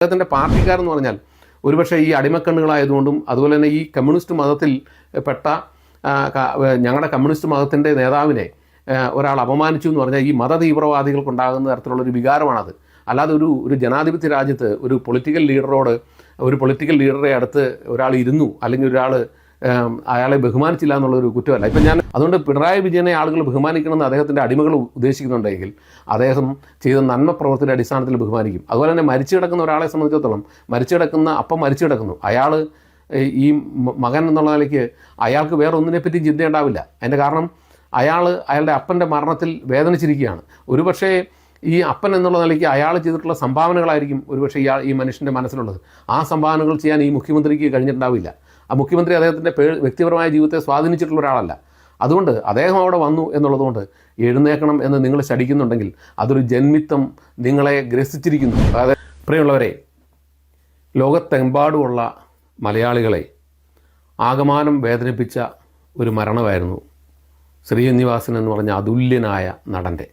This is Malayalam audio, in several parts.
അദ്ദേഹത്തിന്റെ പാർട്ടിക്കാരെന്ന് പറഞ്ഞാൽ ഒരുപക്ഷെ ഈ അടിമക്കണ്ണുകളായതുകൊണ്ടും അതുപോലെ തന്നെ ഈ കമ്മ്യൂണിസ്റ്റ് മതത്തിൽ പെട്ട ഞങ്ങളുടെ കമ്മ്യൂണിസ്റ്റ് മതത്തിന്റെ നേതാവിനെ ഒരാൾ അപമാനിച്ചു എന്ന് പറഞ്ഞാൽ ഈ മത തീവ്രവാദികൾക്കുണ്ടാകുന്ന തരത്തിലുള്ളൊരു വികാരമാണത്. അല്ലാതെ ഒരു ഒരു ജനാധിപത്യ രാജ്യത്ത് ഒരു പൊളിറ്റിക്കൽ ലീഡറോട് ഒരു പൊളിറ്റിക്കൽ ലീഡറെ അടുത്ത് ഒരാൾ ഇരുന്നു അല്ലെങ്കിൽ ഒരാൾ അയാളെ ബഹുമാനിച്ചില്ല എന്നുള്ളൊരു കുറ്റമല്ല. ഇപ്പം ഞാൻ അതുകൊണ്ട് പിണറായി വിജയനെ ആളുകൾ ബഹുമാനിക്കണമെന്ന് അദ്ദേഹത്തിന്റെ അടിമകൾ ഉദ്ദേശിക്കുന്നുണ്ടെങ്കിൽ അദ്ദേഹം ചെയ്ത നന്മ പ്രവർത്തിയുടെ അടിസ്ഥാനത്തിൽ ബഹുമാനിക്കും. അതുപോലെ തന്നെ മരിച്ചു കിടക്കുന്ന ഒരാളെ സംബന്ധിച്ചിടത്തോളം മരിച്ചു കിടക്കുന്ന അപ്പം മരിച്ചു കിടക്കുന്നു. അയാൾ ഈ മകൻ എന്നുള്ള നിലയ്ക്ക് അയാൾക്ക് വേറെ ഒന്നിനെപ്പറ്റിയും ചിന്തയുണ്ടാവില്ല. അതിന്റെ കാരണം അയാൾ അയാളുടെ അപ്പന്റെ മരണത്തിൽ വേദനിച്ചിരിക്കുകയാണ്. ഒരുപക്ഷേ ഈ അപ്പൻ എന്നുള്ള നിലയ്ക്ക് അയാൾ ചെയ്തിട്ടുള്ള സംഭാവനകളായിരിക്കും ഒരുപക്ഷെ ഇയാൾ ഈ മനുഷ്യന്റെ മനസ്സിലുള്ളത്. ആ സംഭാവനകൾ ചെയ്യാൻ ഈ മുഖ്യമന്ത്രിക്ക് കഴിഞ്ഞിട്ടുണ്ടാവില്ല. ആ മുഖ്യമന്ത്രി അദ്ദേഹത്തിന്റെ വ്യക്തിപരമായ ജീവിതത്തെ സ്വാധീനിച്ചിട്ടുള്ള ഒരാളല്ല. അതുകൊണ്ട് അദ്ദേഹം അവിടെ വന്നു എന്നുള്ളതുകൊണ്ട് എഴുന്നേക്കണം എന്ന് നിങ്ങൾ ശടിക്കുന്നുണ്ടെങ്കിൽ അതൊരു ജന്മിത്തം നിങ്ങളെ ഗ്രസിച്ചിരിക്കുന്നു. അതായത് പ്രിയമുള്ളവരെ ലോകത്തെമ്പാടുമുള്ള മലയാളികളെ ആകമാനം വേദനിപ്പിച്ച ഒരു മരണമായിരുന്നു ശ്രീനിവാസൻ എന്ന് പറഞ്ഞ അതുല്യനായ നടന്റെ.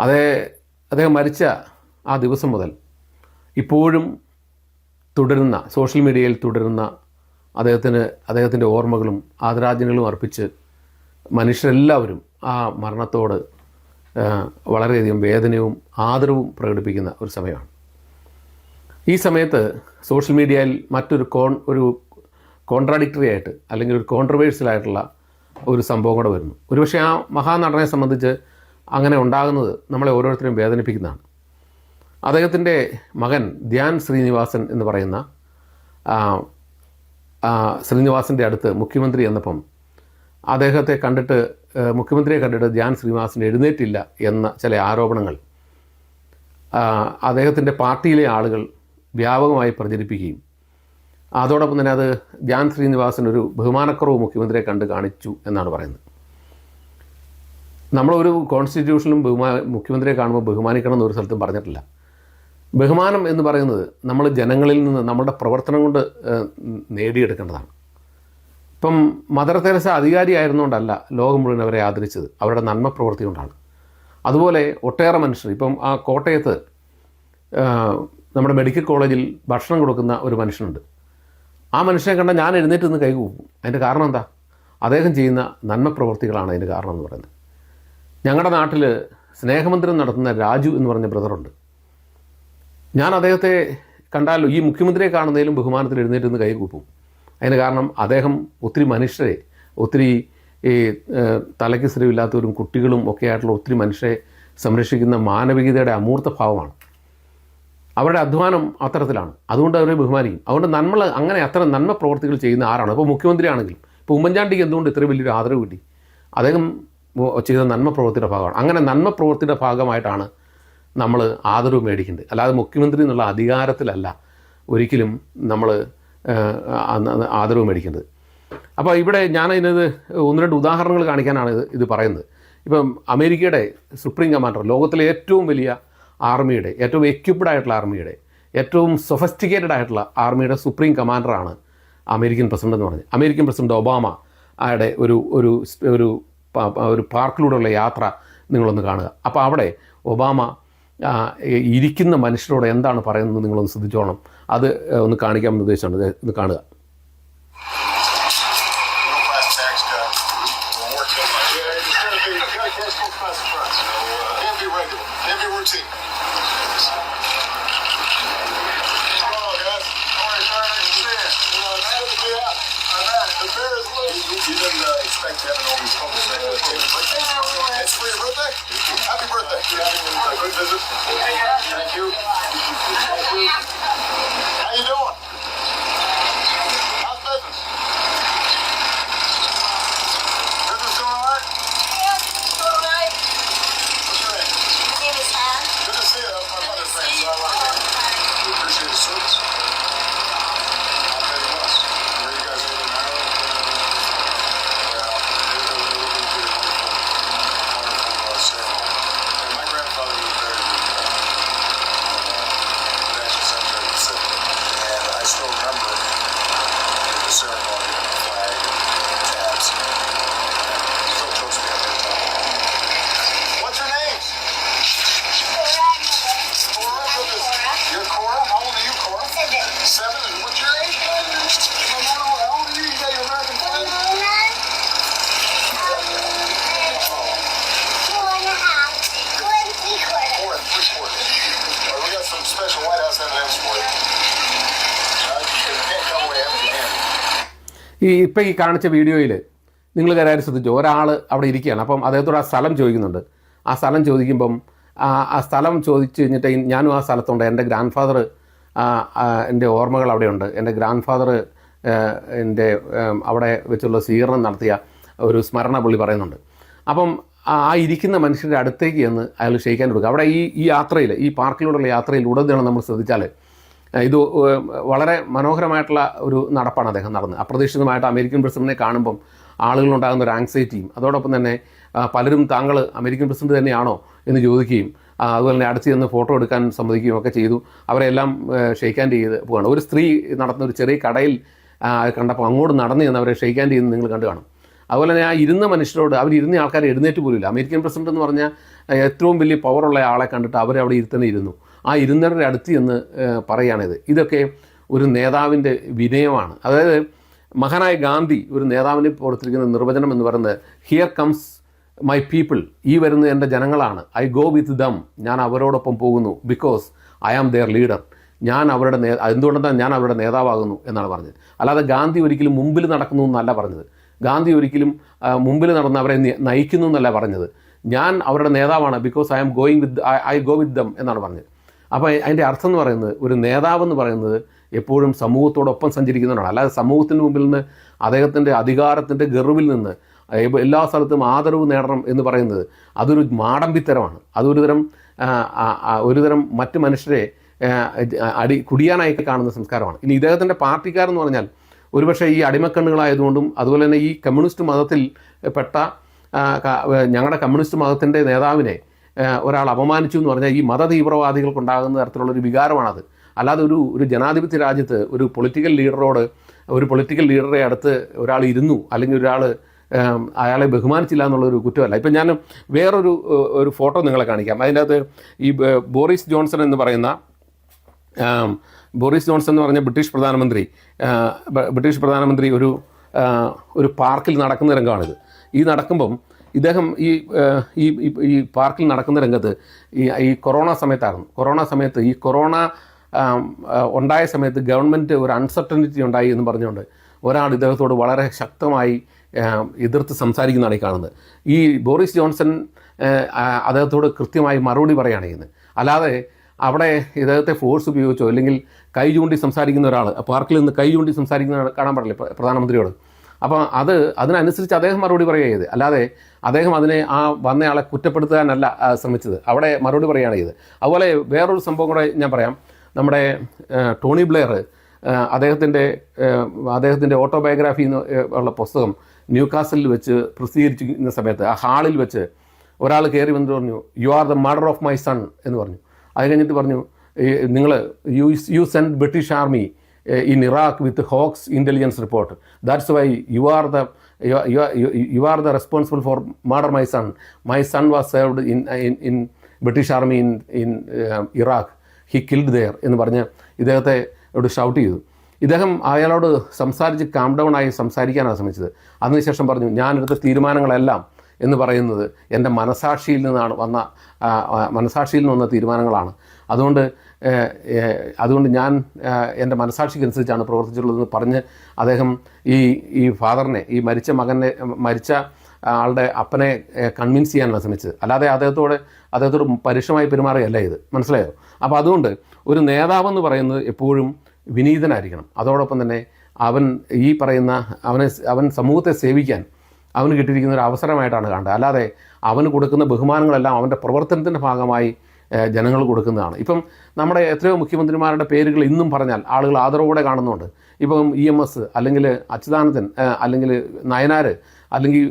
അതേ അദ്ദേഹം മരിച്ച ആ ദിവസം മുതൽ ഇപ്പോഴും തുടരുന്ന സോഷ്യൽ മീഡിയയിൽ തുടരുന്ന അദ്ദേഹത്തിന് അദ്ദേഹത്തിന്റെ ഓർമ്മകളും ആദരാജ്ഞകളും അർപ്പിച്ച് മനുഷ്യരെല്ലാവരും ആ മരണത്തോട് വളരെയധികം വേദനയും ആദരവും പ്രകടിപ്പിക്കുന്ന ഒരു സമയമാണ്. ഈ സമയത്ത് സോഷ്യൽ മീഡിയയിൽ മറ്റൊരു കോൺ ഒരു കോൺട്രാഡിക്ടറി ആയിട്ട് അല്ലെങ്കിൽ ഒരു കോൺട്രവേഴ്സ്യൽ ആയിട്ടുള്ള ഒരു സംഭവം കൂടെ വരുന്നു. ഒരുപക്ഷെ ആ മഹാനടനെ സംബന്ധിച്ച് അങ്ങനെ ഉണ്ടാകുന്നത് നമ്മളെ ഓരോരുത്തരെയും വേദനിപ്പിക്കുന്നതാണ്. അദ്ദേഹത്തിന്റെ മകൻ ധ്യാൻ ശ്രീനിവാസൻ എന്ന് പറയുന്ന ശ്രീനിവാസന്റെ അടുത്ത് മുഖ്യമന്ത്രി എന്നപ്പം അദ്ദേഹത്തെ കണ്ടിട്ട് മുഖ്യമന്ത്രിയെ കണ്ടിട്ട് ധ്യാൻ ശ്രീനിവാസൻ എഴുന്നേറ്റില്ല എന്ന ചില ആരോപണങ്ങൾ അദ്ദേഹത്തിന്റെ പാർട്ടിയിലെ ആളുകൾ വ്യാപകമായി പ്രചരിപ്പിക്കുകയും അതോടൊപ്പം തന്നെ അത് ധ്യാൻ ശ്രീനിവാസൻ ഒരു ബഹുമാനക്കുറവ് മുഖ്യമന്ത്രിയെ കണ്ട് കാണിച്ചു എന്നാണ് പറയുന്നത്. നമ്മളൊരു കോൺസ്റ്റിറ്റ്യൂഷനിലും ബഹുമാ മുഖ്യമന്ത്രിയെ കാണുമ്പോൾ ബഹുമാനിക്കണം എന്നൊരു സ്ഥലത്തും പറഞ്ഞിട്ടില്ല. ബഹുമാനം എന്ന് പറയുന്നത് നമ്മൾ ജനങ്ങളിൽ നിന്ന് നമ്മുടെ പ്രവർത്തനം കൊണ്ട് നേടിയെടുക്കേണ്ടതാണ്. ഇപ്പം മദർ തെരേസ അധികാരിയായിരുന്നുകൊണ്ടല്ല ലോകം മുഴുവൻ അവരെ ആദരിച്ചത്. അവരുടെ നന്മ പ്രവൃത്തി കൊണ്ടാണ്. അതുപോലെ ഒട്ടേറെ മനുഷ്യർ ഇപ്പം ആ കോട്ടയത്ത് നമ്മുടെ മെഡിക്കൽ കോളേജിൽ ഭക്ഷണം കൊടുക്കുന്ന ഒരു മനുഷ്യനുണ്ട്. ആ മനുഷ്യനെ കണ്ട ഞാൻ എഴുന്നേറ്റ് നിന്ന് കൈകൂപ്പും അതിന്റെ കാരണം എന്താ? അദ്ദേഹം ചെയ്യുന്ന നന്മ പ്രവൃത്തികളാണ് അതിന്റെ കാരണം എന്ന് പറയുന്നത്. ഞങ്ങളുടെ നാട്ടിൽ സ്നേഹമന്ദിരം നടത്തുന്ന രാജു എന്ന് പറഞ്ഞ ബ്രദറുണ്ട്. ഞാൻ അദ്ദേഹത്തെ കണ്ടാൽ ഈ മുഖ്യമന്ത്രിയെ കാണുന്നതിലും ബഹുമാനത്തിൽ എഴുന്നേറ്റ് നിന്ന് കൈകൂപ്പും അതിന് കാരണം അദ്ദേഹം ഒത്തിരി മനുഷ്യരെ ഒത്തിരി ഈ തലയ്ക്ക് സ്ഥിരമില്ലാത്തവരും കുട്ടികളും ഒക്കെ ആയിട്ടുള്ള ഒത്തിരി മനുഷ്യരെ സംരക്ഷിക്കുന്ന മാനവികതയുടെ അമൂർത്ത ഭാവമാണ്. അവരുടെ അധ്വാനം അത്തരത്തിലാണ്. അതുകൊണ്ട് അവരെ ബഹുമാനിക്കും. അതുകൊണ്ട് നമ്മൾ അങ്ങനെ അത്ര നന്മ പ്രവർത്തികൾ ചെയ്യുന്ന ആരാണ്? ഇപ്പോൾ മുഖ്യമന്ത്രിയാണെങ്കിലും. ഇപ്പോൾ ഉമ്മൻചാണ്ടിക്ക് എന്തുകൊണ്ട് ഇത്ര വലിയൊരു ആദരവ് കിട്ടി? അദ്ദേഹം ചെയ്ത നന്മ പ്രവൃത്തിയുടെ ഭാഗമാണ്. അങ്ങനെ നന്മ പ്രവൃത്തിയുടെ ഭാഗമായിട്ടാണ് നമ്മൾ ആദരവ് മേടിക്കേണ്ടത് അല്ലാതെ മുഖ്യമന്ത്രി എന്നുള്ള അധികാരത്തിലല്ല ഒരിക്കലും നമ്മൾ ആദരവ് മേടിക്കേണ്ടത് അപ്പോൾ ഇവിടെ ഞാൻ ഇതിനത് ഒന്ന് രണ്ട് ഉദാഹരണങ്ങൾ കാണിക്കാനാണ് ഇത് ഇത് പറയുന്നത്. ഇപ്പം അമേരിക്കയുടെ സുപ്രീം കമാൻഡർ ലോകത്തിലെ ഏറ്റവും വലിയ ആർമിയുടെ ഏറ്റവും എക്യുപ്ഡ് ആയിട്ടുള്ള ആർമിയുടെ ഏറ്റവും സൊഫസ്റ്റിക്കേറ്റഡ് ആയിട്ടുള്ള ആർമിയുടെ സുപ്രീം കമാൻഡറാണ് അമേരിക്കൻ പ്രസിഡന്റ് എന്ന് പറഞ്ഞത്. അമേരിക്കൻ പ്രസിഡന്റ് ഒബാമ ആയുടെ ഒരു ഒരു ഒരു പാർക്കിലൂടെയുള്ള യാത്ര നിങ്ങളൊന്ന് കാണുക. അപ്പോൾ അവിടെ ഒബാമ ഇരിക്കുന്ന മനുഷ്യരോട് എന്താണ് പറയുന്നത് നിങ്ങളൊന്ന് ശ്രദ്ധിച്ചോണം അത് ഒന്ന് കാണിക്കാൻ ഉദ്ദേശിച്ചുണ്ട് ഇത് കാണുക uh, uh? Happy. Thank you. ഈ ഇപ്പം ഈ കാണിച്ച വീഡിയോയിൽ നിങ്ങൾ കാര്യം ശ്രദ്ധിച്ചു? ഒരാൾ അവിടെ ഇരിക്കുകയാണ്. അപ്പം അദ്ദേഹത്തോട് ആ സ്ഥലം ചോദിക്കുന്നുണ്ട്. ആ സ്ഥലം ചോദിക്കുമ്പം ആ സ്ഥലം ചോദിച്ചു കഴിഞ്ഞിട്ട് ഞാനും ആ സ്ഥലത്തുണ്ട്. എന്റെ ഗ്രാൻഡ് ഫാദർ എന്റെ ഓർമ്മകൾ അവിടെയുണ്ട്. എന്റെ ഗ്രാൻഡ് ഫാദർ എന്റെ അവിടെ വെച്ചുള്ള സ്വീകരണം നടത്തിയ ഒരു സ്മരണ പുള്ളി പറയുന്നുണ്ട്. അപ്പം ആ ഇരിക്കുന്ന മനുഷ്യന്റെ അടുത്തേക്ക് എന്ന് അയാൾ ക്ഷയിക്കാൻ കൊടുക്കുക അവിടെ ഈ ഈ യാത്രയിൽ ഈ പാർക്കിലൂടെയുള്ള യാത്രയിൽ ഉടനീളം നമ്മൾ ശ്രദ്ധിച്ചാൽ ഇത് വളരെ മനോഹരമായിട്ടുള്ള ഒരു നടപ്പാണ് അദ്ദേഹം നടന്നത്. അപ്രതീക്ഷിതമായിട്ട് അമേരിക്കൻ പ്രസിഡന്റിനെ കാണുമ്പം ആളുകളുണ്ടാകുന്ന ഒരു ആങ്സൈറ്റിയും അതോടൊപ്പം തന്നെ പലരും താങ്കൾ അമേരിക്കൻ പ്രസിഡന്റ് തന്നെയാണോ എന്ന് ചോദിക്കുകയും അതുപോലെ തന്നെ അടുത്ത് ചെന്ന് ഫോട്ടോ എടുക്കാൻ സമ്മതിക്കുകയും ഒക്കെ ചെയ്തു. അവരെല്ലാം ഷെയ്ക്കാൻ ചെയ്ത് പോവുകയാണ്. ഒരു സ്ത്രീ നടത്തുന്ന ഒരു ചെറിയ കടയിൽ കണ്ടപ്പോൾ അങ്ങോട്ട് നടന്നു ചെന്ന് അവരെ ഷെയ്ക്കാൻ ചെയ്യുന്നത് നിങ്ങൾ കണ്ടു കാണും. അതുപോലെ തന്നെ ആ ഇരുന്ന മനുഷ്യരോട് അവർ ഇരുന്ന ആൾക്കാർ എഴുന്നേറ്റ് പോലില്ല അമേരിക്കൻ പ്രസിഡന്റ് എന്ന് പറഞ്ഞാൽ ഏറ്റവും വലിയ പവറുള്ള ആളെ കണ്ടിട്ട് അവരവിടെ ഇരുത്തന്നെ ഇരുന്നു. ആ ഇരുന്നവരുടെ അടുത്ത് എന്ന് പറയുകയാണിത്. ഇതൊക്കെ ഒരു നേതാവിന്റെ വിനയമാണ്. അതായത് മഹാനായ ഗാന്ധി ഒരു നേതാവിനെ കൊടുത്തിരിക്കുന്ന നിർവചനം എന്ന് പറയുന്നത് ഹിയർ കംസ് മൈ പീപ്പിൾ ഈ വരുന്ന എന്റെ ജനങ്ങളാണ്. ഐ ഗോ വിത്ത് ദം ഞാൻ അവരോടൊപ്പം പോകുന്നു. Because I am their leader ഞാൻ അവരുടെ നേ എന്തുകൊണ്ടെന്നാൽ ഞാൻ അവരുടെ നേതാവാകുന്നു എന്നാണ് പറഞ്ഞത്. അല്ലാതെ ഗാന്ധി ഒരിക്കലും മുമ്പിൽ നടക്കുന്നു എന്നല്ല പറഞ്ഞത്. ഗാന്ധി ഒരിക്കലും മുമ്പിൽ നടന്ന് അവരെ നയിക്കുന്നു എന്നല്ല പറഞ്ഞത്. ഞാൻ അവരുടെ നേതാവാണ്. Because I am going with I go with them എന്നാണ് പറഞ്ഞത്. അപ്പോൾ അതിന്റെ അർത്ഥം എന്ന് പറയുന്നത് ഒരു നേതാവെന്ന് പറയുന്നത് എപ്പോഴും സമൂഹത്തോടൊപ്പം സഞ്ചരിക്കുന്നവരാണ് അല്ലാതെ സമൂഹത്തിന് മുമ്പിൽ നിന്ന് അദ്ദേഹത്തിന്റെ അധികാരത്തിന്റെ ഗർവിൽ നിന്ന് എല്ലാ സ്ഥലത്തും ആദരവ് നേടണം എന്ന് പറയുന്നത് അതൊരു മാടമ്പിത്തരമാണ്. അതൊരു തരം ഒരു തരം മറ്റ് മനുഷ്യരെ അടി കുടിയാനായിട്ട് കാണുന്ന സംസ്കാരമാണ്. ഇനി ഇദ്ദേഹത്തിന്റെ പാർട്ടിക്കാരെന്ന് പറഞ്ഞാൽ ഒരുപക്ഷെ ഈ അടിമക്കണ്ണുകളായതുകൊണ്ടും അതുപോലെ തന്നെ ഈ കമ്മ്യൂണിസ്റ്റ് മതത്തിൽ പെട്ട ഞങ്ങളുടെ കമ്മ്യൂണിസ്റ്റ് മതത്തിന്റെ നേതാവിനെ ഒരാൾ അപമാനിച്ചു എന്ന് പറഞ്ഞാൽ ഈ മത തീവ്രവാദികൾക്കുണ്ടാകുന്ന തരത്തിലുള്ളൊരു വികാരമാണത്. അല്ലാതെ ഒരു ഒരു ജനാധിപത്യ രാജ്യത്ത് ഒരു പൊളിറ്റിക്കൽ ലീഡറോട് ഒരു പൊളിറ്റിക്കൽ ലീഡറെ അടുത്ത് ഒരാൾ ഇരുന്നു അല്ലെങ്കിൽ ഒരാൾ അയാളെ ബഹുമാനിച്ചില്ല എന്നുള്ളൊരു കുറ്റമല്ല. ഇപ്പം ഞാൻ വേറൊരു ഒരു ഫോട്ടോ നിങ്ങളെ കാണിക്കാം. അതിന്റെ അകത്ത് ഈ ബോറിസ് ജോൺസൺ എന്ന് പറയുന്ന ബോറിസ് ജോൺസൺ എന്ന് പറഞ്ഞ ബ്രിട്ടീഷ് പ്രധാനമന്ത്രി ബ്രിട്ടീഷ് പ്രധാനമന്ത്രി ഒരു ഒരു പാർക്കിൽ നടക്കുന്ന രംഗമാണിത്. ഈ നടക്കുമ്പം ഇദ്ദേഹം ഈ ഈ ഈ- പാർക്കിൽ നടക്കുന്ന രംഗത്ത് ഈ ഈ കൊറോണ സമയത്തായിരുന്നു. കൊറോണ സമയത്ത് ഈ കൊറോണ ഉണ്ടായ സമയത്ത് ഗവൺമെന്റ് ഒരു അൺസർട്ടനിറ്റി ഉണ്ടായി എന്ന് പറഞ്ഞുകൊണ്ട് ഒരാൾ ഇദ്ദേഹത്തോട് വളരെ ശക്തമായി എതിർത്ത് സംസാരിക്കുന്നതാണ് ഈ കാണുന്നത്. ഈ ബോറിസ് ജോൺസൺ അദ്ദേഹത്തോട് കൃത്യമായി മറുപടി പറയുകയാണ് ചെയ്യുന്നത്. അല്ലാതെ അവിടെ ഇദ്ദേഹത്തെ ഫോഴ്സ് ഉപയോഗിച്ചോ അല്ലെങ്കിൽ കൈ ചൂണ്ടി സംസാരിക്കുന്ന ഒരാൾ പാർക്കിൽ നിന്ന് കൈ ചൂണ്ടി സംസാരിക്കുന്ന കാണാൻ പാടില്ല പ്രധാനമന്ത്രിയോട്? അപ്പോൾ അത് അതിനനുസരിച്ച് അദ്ദേഹം മറുപടി പറയുക ചെയ്ത് അല്ലാതെ അദ്ദേഹം അതിനെ ആ വന്നയാളെ കുറ്റപ്പെടുത്താനല്ല ശ്രമിച്ചത്. അവിടെ മറുപടി പറയുകയാണ് ചെയ്ത് അതുപോലെ വേറൊരു സംഭവം കൂടെ ഞാൻ പറയാം. നമ്മുടെ ടോണി ബ്ലെയർ അദ്ദേഹത്തിന്റെ അദ്ദേഹത്തിന്റെ ഓട്ടോബയോഗ്രാഫി എന്ന് ഉള്ള പുസ്തകം ന്യൂകാസലിൽ വെച്ച് പ്രസിദ്ധീകരിച്ചിരിക്കുന്ന സമയത്ത് ആ ഹാളിൽ വെച്ച് ഒരാൾ കയറി വന്നിട്ട് പറഞ്ഞു you are the murder of my son എന്ന് പറഞ്ഞു. അത് കഴിഞ്ഞിട്ട് പറഞ്ഞു നിങ്ങൾ you you send British army in Iraq with hoax intelligence report. That's why you are the you are the responsible for murder my son my son was saved in in British army in in Iraq. He killed there എന്ന് പറഞ്ഞ് ഇദ്ദേഹത്തെ ഇവിടെ ഷൗട്ട് ചെയ്തു. ഇദ്ദേഹം അയാളോട് സംസാരിച്ച് കാം ഡൗൺ ആയി സംസാരിക്കാനാണ് ശ്രമിച്ചത്. അതിനുശേഷം പറഞ്ഞു ഞാനെടുത്ത തീരുമാനങ്ങളെല്ലാം എന്ന് പറയുന്നത് എന്റെ മനസാക്ഷിയിൽ നിന്നാണ് വന്ന മനസാക്ഷിയിൽ നിന്ന് വന്ന തീരുമാനങ്ങളാണ്. അതുകൊണ്ട് അതുകൊണ്ട് ഞാൻ എന്റെ മനസാക്ഷിക്കനുസരിച്ചാണ് പ്രവർത്തിച്ചിട്ടുള്ളതെന്ന് പറഞ്ഞ് അദ്ദേഹം ഈ ഈ ഫാദറിനെ ഈ മരിച്ച മകനെ മരിച്ച ആളുടെ അപ്പനെ കൺവിൻസ് ചെയ്യാനാണ് ശ്രമിച്ചത്. അല്ലാതെ അദ്ദേഹത്തോട് അദ്ദേഹത്തോട് പരുഷമായി പെരുമാറുകയല്ല ഇത്. മനസ്സിലായോ? അപ്പോൾ അതുകൊണ്ട് ഒരു നേതാവെന്ന് പറയുന്നത് എപ്പോഴും വിനീതനായിരിക്കണം. അതോടൊപ്പം തന്നെ അവൻ ഈ പറയുന്ന അവനെ അവൻ സമൂഹത്തെ സേവിക്കാൻ അവന് കിട്ടിയിരിക്കുന്ന ഒരു അവസരമായിട്ടാണ് കാണേണ്ടത് അല്ലാതെ അവന് കൊടുക്കുന്ന ബഹുമാനങ്ങളെല്ലാം അവന്റെ പ്രവർത്തനത്തിന്റെ ഭാഗമായി ജനങ്ങൾ കൊടുക്കുന്നതാണ്. ഇപ്പം നമ്മുടെ എത്രയോ മുഖ്യമന്ത്രിമാരുടെ പേരുകൾ ഇന്നും പറഞ്ഞാൽ ആളുകൾ ആദരവോടെ കാണുന്നുണ്ട്. ഇപ്പം ഇ എം എസ് അല്ലെങ്കിൽ അച്യുതാനന്ദൻ അല്ലെങ്കിൽ നയനാർ അല്ലെങ്കിൽ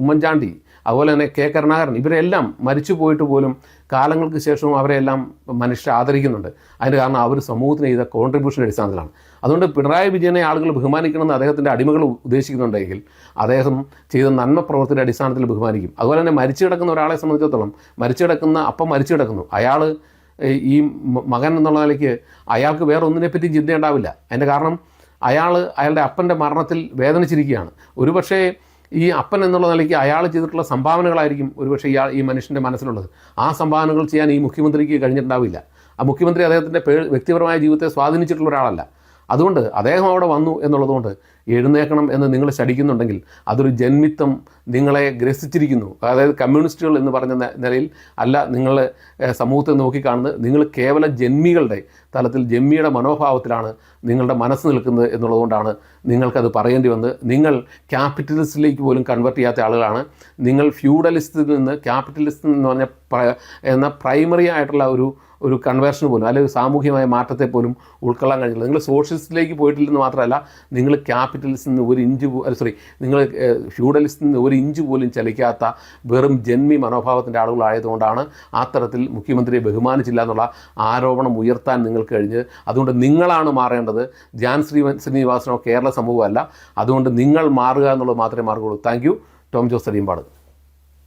ഉമ്മൻചാണ്ടി അതുപോലെ തന്നെ കെ കരുണാകരൻ ഇവരെല്ലാം മരിച്ചു പോയിട്ട് പോലും കാലങ്ങൾക്ക് ശേഷവും അവരെല്ലാം മനുഷ്യർ ആദരിക്കുന്നുണ്ട്. അതിന് കാരണം അവർ സമൂഹത്തിന് ചെയ്ത കോൺട്രിബ്യൂഷൻ അടിസ്ഥാനത്തിലാണ്. അതുകൊണ്ട് പിണറായി വിജയനെ ആളുകൾ ബഹുമാനിക്കണമെന്ന് അദ്ദേഹത്തിന്റെ അടിമകൾ ഉദ്ദേശിക്കുന്നുണ്ടെങ്കിൽ അദ്ദേഹം ചെയ്ത നന്മ പ്രവർത്തിയുടെ അടിസ്ഥാനത്തിൽ ബഹുമാനിക്കും. അതുപോലെ തന്നെ മരിച്ചു കിടക്കുന്ന ഒരാളെ സംബന്ധിച്ചിടത്തോളം മരിച്ചു കിടക്കുന്ന അപ്പം മരിച്ചു കിടക്കുന്നു. അയാൾ ഈ മകൻ എന്നുള്ള നിലയ്ക്ക് അയാൾക്ക് വേറെ ഒന്നിനെപ്പറ്റിയും ചിന്തയുണ്ടാവില്ല. അതിന്റെ കാരണം അയാൾ അയാളുടെ അപ്പന്റെ മരണത്തിൽ വേദനിച്ചിരിക്കുകയാണ്. ഒരുപക്ഷേ ഈ അപ്പൻ എന്നുള്ള നിലയ്ക്ക് അയാൾ ചെയ്തിട്ടുള്ള സംഭാവനകളായിരിക്കും ഒരുപക്ഷെ ഇയാൾ ഈ മനുഷ്യന്റെ മനസ്സിലുള്ളത്. ആ സംഭാവനകൾ ചെയ്യാൻ ഈ മുഖ്യമന്ത്രിക്ക് കഴിഞ്ഞിട്ടുണ്ടാവില്ല. ആ മുഖ്യമന്ത്രി അദ്ദേഹത്തിന്റെ വ്യക്തിപരമായ ജീവിതത്തെ സ്വാധീനിച്ചിട്ടുള്ള ഒരാളല്ല. അതുകൊണ്ട് അദ്ദേഹം അവിടെ വന്നു എന്നുള്ളതുകൊണ്ട് എഴുന്നേക്കണം എന്ന് നിങ്ങൾ ശടിക്കുന്നുണ്ടെങ്കിൽ അതൊരു ജന്മിത്തം നിങ്ങളെ ഗ്രസിച്ചിരിക്കുന്നു. അതായത് കമ്മ്യൂണിസ്റ്റുകൾ എന്ന് പറഞ്ഞ നിലയിൽ അല്ല നിങ്ങൾ സമൂഹത്തെ നോക്കിക്കാണുന്നത് നിങ്ങൾ കേവല ജന്മികളുടെ തലത്തിൽ ജന്മിയുടെ മനോഭാവത്തിലാണ് നിങ്ങളുടെ മനസ്സ് നിൽക്കുന്നത് എന്നുള്ളതുകൊണ്ടാണ് നിങ്ങൾക്കത് പറയേണ്ടി വന്നത്. നിങ്ങൾ ക്യാപിറ്റലിസ്റ്റിലേക്ക് പോലും കൺവേർട്ട് ചെയ്യാത്ത ആളുകളാണ്. നിങ്ങൾ ഫ്യൂഡലിസ്റ്റിൽ നിന്ന് ക്യാപിറ്റലിസ്റ്റ് എന്ന് പറഞ്ഞ എന്ന പ്രൈമറി ആയിട്ടുള്ള ഒരു ഒരു കൺവേർഷൻ പോലും അല്ലെങ്കിൽ സാമൂഹ്യമായ മാറ്റത്തെ പോലും ഉൾക്കൊള്ളാൻ കഴിഞ്ഞില്ല നിങ്ങൾ സോഷ്യലിസ്റ്റിലേക്ക് പോയിട്ടില്ലെന്ന് മാത്രമല്ല നിങ്ങൾ ക്യാപിറ്റലിസ്റ്റിൽ നിന്ന് ഒരു ഇഞ്ച് സോറി നിങ്ങൾ ഫ്യൂഡലിസ്റ്റിൽ നിന്ന് ഒരു ഇഞ്ച് പോലും ചലിക്കാത്ത വെറും ജന്മി മനോഭാവത്തിന്റെ ആളുകളായതുകൊണ്ടാണ് ആ തരത്തിൽ മുഖ്യമന്ത്രിയെ ബഹുമാനിച്ചില്ല എന്നുള്ള ആരോപണം ഉയർത്താൻ നിങ്ങൾക്ക് കഴിഞ്ഞത്. അതുകൊണ്ട് നിങ്ങളാണ് മാറേണ്ടത്. ധ്യാൻ ശ്രീ ശ്രീനിവാസനോ കേരള സമൂഹമല്ല. അതുകൊണ്ട് നിങ്ങൾ മാറുക എന്നുള്ളത് മാത്രമേ മാർഗുള്ളൂ താങ്ക് യു. ടോം ജോസ് തടിയമ്പാട്.